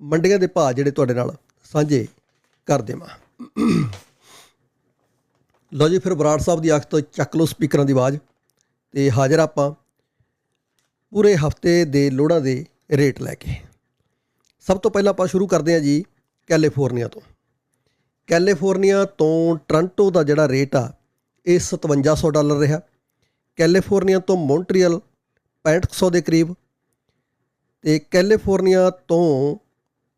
ਮੰਡੀਆਂ ਦੇ ਭਾਅ ਜਿਹੜੇ ਤੁਹਾਡੇ ਨਾਲ ਸਾਂਝੇ ਕਰ ਦੇਵਾਂ। ਲਓ ਜੀ, ਫਿਰ ਬਰਾੜ ਸਾਹਿਬ ਦੀ ਅੱਖ ਤੋਂ ਚੱਕ ਲਓ ਸਪੀਕਰਾਂ ਦੀ ਆਵਾਜ਼ ਤੇ ਹਾਜ਼ਰ ਆਪਾਂ ਪੂਰੇ ਹਫ਼ਤੇ ਦੇ ਲੋੜਾਂ ਦੇ ਰੇਟ ਲੈ ਕੇ। ਸਭ ਤੋਂ ਪਹਿਲਾਂ ਆਪਾਂ ਸ਼ੁਰੂ ਕਰਦੇ ਹਾਂ ਜੀ ਕੈਲੀਫੋਰਨੀਆ ਤੋਂ। ਕੈਲੀਫੋਰਨੀਆ ਤੋਂ ਟ੍ਰਾਂਟੋ ਦਾ ਜਿਹੜਾ ਰੇਟ ਆ, ਇਹ 5700 ਡਾਲਰ ਰਿਹਾ। ਕੈਲੀਫੋਰਨੀਆ ਤੋਂ ਮੌਂਟਰੀਅਲ 6500 ਦੇ ਕਰੀਬ ਤੇ ਕੈਲੀਫੋਰਨੀਆ ਤੋਂ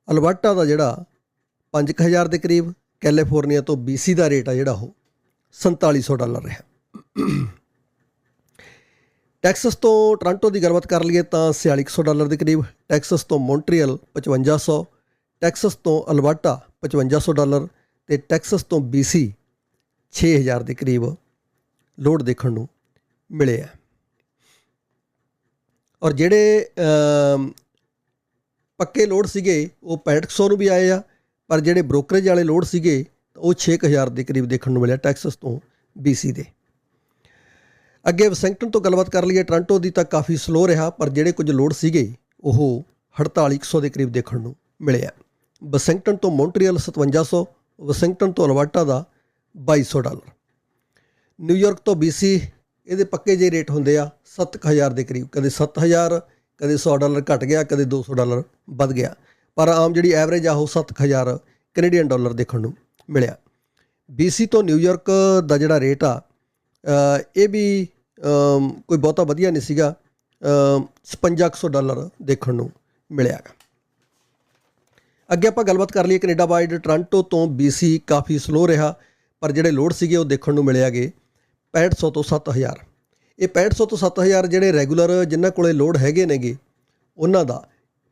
ਅਲਬਰਟਾ ਦਾ ਜਿਹੜਾ 5000 ਦੇ ਕਰੀਬ, ਕੈਲੀਫੋਰਨੀਆ ਤੋਂ BC ਦਾ ਰੇਟ ਆ ਜਿਹੜਾ ਉਹ 4700 ਡਾਲਰ ਰਿਹਾ। ਟੈਕਸਸ ਤੋਂ ਟੋਰਾਂਟੋ ਦੀ ਗੱਲਬਾਤ ਕਰ ਲਈਏ ਤਾਂ 4600 ਡਾਲਰ ਦੇ ਕਰੀਬ, ਟੈਕਸਸ ਤੋਂ ਮੌਂਟਰੀਅਲ 5500 ਟੈਕਸਸ ਤੋਂ ਅਲਬਰਟਾ 5500 ਡਾਲਰ ਤੇ ਟੈਕਸਸ ਤੋਂ BC 6000 ਦੇ ਕਰੀਬ ਲੋਡ ਦੇਖਣ ਨੂੰ ਮਿਲੇ ਆ। ਔਰ ਜਿਹੜੇ ਪੱਕੇ ਲੋਡ ਸੀਗੇ, ਉਹ 6500 ਨੂੰ ਵੀ ਆਏ ਆ, ਪਰ ਜਿਹੜੇ ਬ੍ਰੋਕਰੇਜ ਵਾਲੇ ਲੋਡ ਸੀਗੇ ਉਹ 6000 ਦੇ ਕਰੀਬ ਦੇਖਣ ਨੂੰ ਮਿਲਿਆ ਟੈਕਸਸ ਤੋਂ BC ਦੇ। ਅੱਗੇ ਵਸਿੰਗਟਨ ਤੋਂ ਗੱਲਬਾਤ ਕਰ ਲਈਏ, ਟੋਰਾਂਟੋ ਦੀ ਤਾਂ ਕਾਫੀ ਸਲੋ ਰਿਹਾ, ਪਰ ਜਿਹੜੇ ਕੁਝ ਲੋਡ ਸੀਗੇ, ਉਹ 4800 ਦੇ ਕਰੀਬ ਦੇਖਣ ਨੂੰ ਮਿਲਿਆ। ਵਸਿੰਗਟਨ ਤੋਂ ਮੌਂਟਰੀਅਲ 5700 ਵਸਿੰਗਟਨ ਤੋਂ ਅਲਬਰਟਾ ਦਾ 2200 ਡਾਲਰ। ਨਿਊਯਾਰਕ ਤੋਂ BC ਇਹਦੇ ਪੱਕੇ ਜੇ ਰੇਟ ਹੁੰਦੇ ਆ 7000 ਦੇ ਕਰੀਬ, ਕਦੇ 7000 ਕਦੇ 100 ਡਾਲਰ ਘਟ ਗਿਆ ਕਦੇ 200 ਡਾਲਰ ਵੱਧ ਗਿਆ। ਪਰ ਆਮ ਜਿਹੜੀ ਐਵਰੇਜ ਆ ਉਹ 7000 ਕੈਨੇਡੀਅਨ ਡਾਲਰ ਦੇਖਣ ਨੂੰ ਮਿਲਿਆ। BC ਤੋਂ ਨਿਊਯਾਰਕ ਦਾ ਜਿਹੜਾ ਰੇਟ ਆ ਇਹ ਵੀ ਕੋਈ ਬਹੁਤਾ ਵਧੀਆ ਨਹੀਂ ਸੀਗਾ। ਅਮ, 5500 ਡਾਲਰ ਦੇਖਣ ਨੂੰ ਮਿਲਿਆ। ਅੱਗੇ ਆਪਾਂ ਗੱਲਬਾਤ ਕਰ ਲਈਏ ਕੈਨੇਡਾ ਵਾਈਡ ਟੋਰਾਂਟੋ ਤੋਂ। BC ਕਾਫੀ ਸਲੋ ਰਿਹਾ ਪਰ ਜਿਹੜੇ ਲੋਡ ਸੀਗੇ ਉਹ ਦੇਖਣ ਨੂੰ ਮਿਲਿਆਗੇ 6500 ਤੋਂ 7000 ਇਹ 6500 ਤੋਂ 7000 ਜਿਹੜੇ ਰੈਗੂਲਰ ਜਿਨ੍ਹਾਂ ਕੋਲੇ ਲੋਡ ਹੈਗੇ ਨੇਗੇ ਉਹਨਾਂ ਦਾ।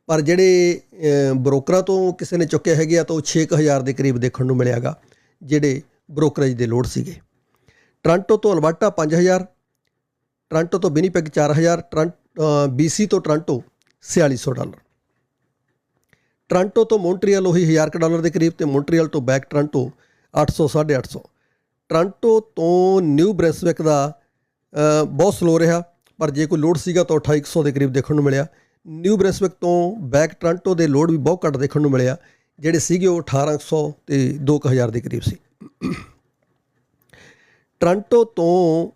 ਪਰ ਜਿਹੜੇ ਅ, ਬ੍ਰੋਕਰਾਂ ਤੋਂ ਕਿਸੇ ਨੇ ਚੁੱਕੇ ਹੈਗੇ ਆ ਤਾਂ ਉਹ 6000 ਦੇ ਕਰੀਬ ਦੇਖਣ ਨੂੰ ਮਿਲਿਆਗਾ ਜਿਹੜੇ ਬ੍ਰੋਕਰੇਜ ਦੇ ਲੋਡ ਸੀਗੇ। ਟੋਰਾਂਟੋ ਤੋਂ ਅਲਬਰਟਾ 5000 ਟੋਰਾਂਟੋ ਤੋਂ ਵਿਨੀਪੈਗ 4000 ਟੋਰਾਂਟੋ BC ਤੋਂ ਟੋਰਾਂਟੋ 4600 ਡਾਲਰ। ਟੋਰਾਂਟੋ ਤੋਂ ਮੌਂਟਰੀਅਲ ਉਹੀ 1000 ਕੁ ਡਾਲਰ ਦੇ ਕਰੀਬ ਤੇ ਮੌਂਟਰੀਅਲ ਤੋਂ ਬੈਕ ਟੋਰਾਂਟੋ 800 850 ਟੋਰਾਂਟੋ ਤੋਂ ਨਿਊ ਬ੍ਰੈਸਵਿਕ ਦਾ ਬਹੁਤ ਸਲੋ ਰਿਹਾ, ਪਰ ਜੇ ਕੋਈ ਲੋਡ ਸੀਗਾ ਤਾਂ 2800 ਦੇ ਕਰੀਬ ਦੇਖਣ ਨੂੰ ਮਿਲਿਆ। ਨਿਊ ਬ੍ਰੈਸਵਿਕ ਤੋਂ ਬੈਕ ਟੋਰਾਂਟੋ ਦੇ ਲੋਡ ਵੀ ਬਹੁਤ ਘੱਟ ਦੇਖਣ ਨੂੰ ਮਿਲਿਆ, ਜਿਹੜੇ ਸੀਗੇ ਉਹ 1800 ਤੇ 2000 ਦੇ ਕਰੀਬ ਸੀ। ਟੋਰਾਂਟੋ ਤੋਂ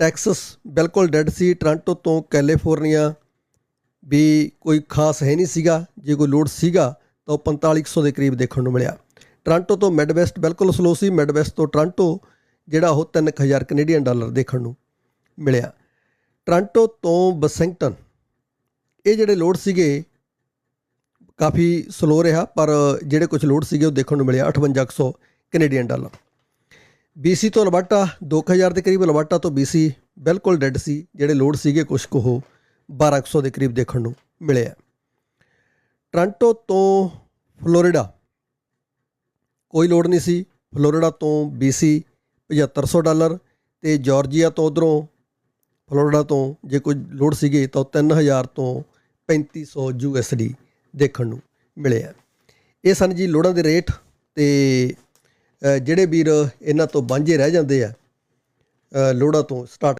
ਟੈਕਸਸ ਬਿਲਕੁਲ ਡੈਡ ਸੀ। ਟੋਰਾਂਟੋ ਤੋਂ ਕੈਲੀਫੋਰਨੀਆ ਵੀ ਕੋਈ ਖਾਸ ਹੈ ਨਹੀਂ ਸੀਗਾ। ਜੇ ਕੋਈ ਲੋਡ ਸੀਗਾ ਤਾਂ ਉਹ 4500 ਦੇ ਕਰੀਬ ਦੇਖਣ ਨੂੰ ਮਿਲਿਆ। ਟੋਰਾਂਟੋ ਤੋਂ ਮਿਡਵੈਸਟ ਬਿਲਕੁਲ ਸਲੋ ਸੀ। ਮਿਡਵੈਸਟ ਤੋਂ ਟੋਰਾਂਟੋ ਜਿਹੜਾ ਉਹ 3000 ਕੈਨੇਡੀਅਨ ਡਾਲਰ ਦੇਖਣ ਨੂੰ। ਮਿਲਿਆ। ਟੋਰਾਂਟੋ ਤੋਂ ਬਸਿੰਗਟਨ। ਇਹ ਜਿਹੜੇ ਲੋਡ ਸੀਗੇ, ਕਾਫੀ ਸਲੋ ਰਿਹਾ, ਪਰ ਜਿਹੜੇ ਕੁਝ ਲੋਡ ਸੀਗੇ ਉਹ ਦੇਖਣ ਨੂੰ ਮਿਲਿਆ 5800 ਕੈਨੇਡੀਅਨ ਡਾਲਰ। BC ਤੋਂ ਅਲਬਰਟਾ 2000 ਦੇ ਕਰੀਬ ਅਲਬਰਟਾ ਤੋਂ BC ਬਿਲਕੁਲ ਡੈਡ ਸੀ, ਜਿਹੜੇ ਲੋਡ ਸੀਗੇ ਕੁਝ ਕੁ ਉਹ 1200 ਦੇ ਕਰੀਬ ਦੇਖਣ ਨੂੰ ਮਿਲਿਆ। ਆ ਤੋਂ ਫਲੋਰੀਡਾ। ਕੋਈ ਲੋਡ ਨਹੀਂ ਸੀ। ਫਲੋਰੀਡਾ ਤੋਂ BC 7500 ਡਾਲਰ ਤੇ ਜਾਰਜੀਆ ਤੋਂ ਉਧਰੋਂ ਫਲੋਰੀਡਾ ਤੋਂ ਜੇ ਕੋਈ ਲੋਡ ਸੀਗੇ ਤਾਂ ਉਹ 3000 ਤੋਂ 3500 USD ਦੇਖਣ ਨੂੰ ਮਿਲਿਆ। ਇਹ ਸਨ ਜੀ ਲੋੜਾਂ ਦੇ ਰੇਟ ਤੇ ਜਿਹੜੇ ਵੀਰ ਇਹਨਾਂ ਤੋਂ ਵਾਂਝੇ ਰਹਿ ਜਾਂਦੇ ਆ ਲੋੜਾਂ ਤੋਂ ਸਟਾਰਟ